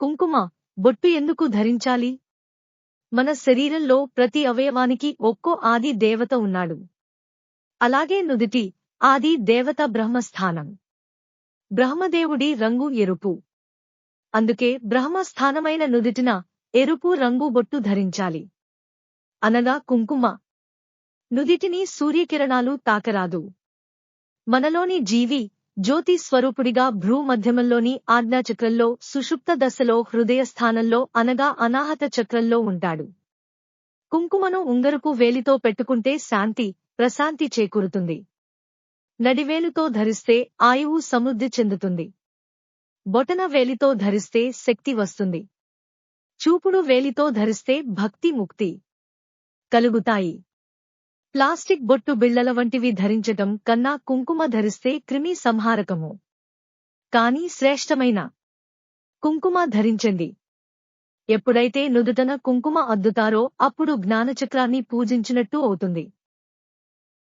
కుంకుమ బొట్టు ఎందుకు ధరించాలి? మన శరీరంలో ప్రతి అవయవానికి ఒక్కో ఆది దేవత ఉన్నాడు. అలాగే నుదిటి ఆది దేవత బ్రహ్మస్థానం. బ్రహ్మదేవుడి రంగు ఎరుపు. అందుకే బ్రహ్మస్థానమైన నుదిటిన ఎరుపు రంగు బొట్టు ధరించాలి. అనగా కుంకుమ. నుదిటిని సూర్యకిరణాలు తాకరాదు. మనలోని జీవి జ్యోతి స్వరూపుడిగా భ్రూ మధ్యమంలోని ఆజ్ఞాచక్రంలో సుషుప్త దశలో హృదయ స్థానంలో అనగా అనాహత చక్రంలో ఉంటాడు. కుంకుమను ఉంగరుకు వేలితో పెట్టుకుంటే శాంతి ప్రశాంతి చేకూరుతుంది. నడివేలుతో ధరిస్తే ఆయువు సమృద్ధి చెందుతుంది. బొటన వేలితో ధరిస్తే శక్తి వస్తుంది. చూపుడు వేలితో ధరిస్తే భక్తి ముక్తి కలుగుతాయి. ప్లాస్టిక్ బొట్టు బిళ్ళల వంటివి ధరించటం కన్నా కుంకుమ ధరిస్తే క్రిమి సంహారకము. కాని శ్రేష్టమైన కుంకుమ ధరించండి. ఎప్పుడైతే నుదుటన కుంకుమ అద్దుతారో అప్పుడు జ్ఞానచక్రాన్ని పూజించినట్టు అవుతుంది.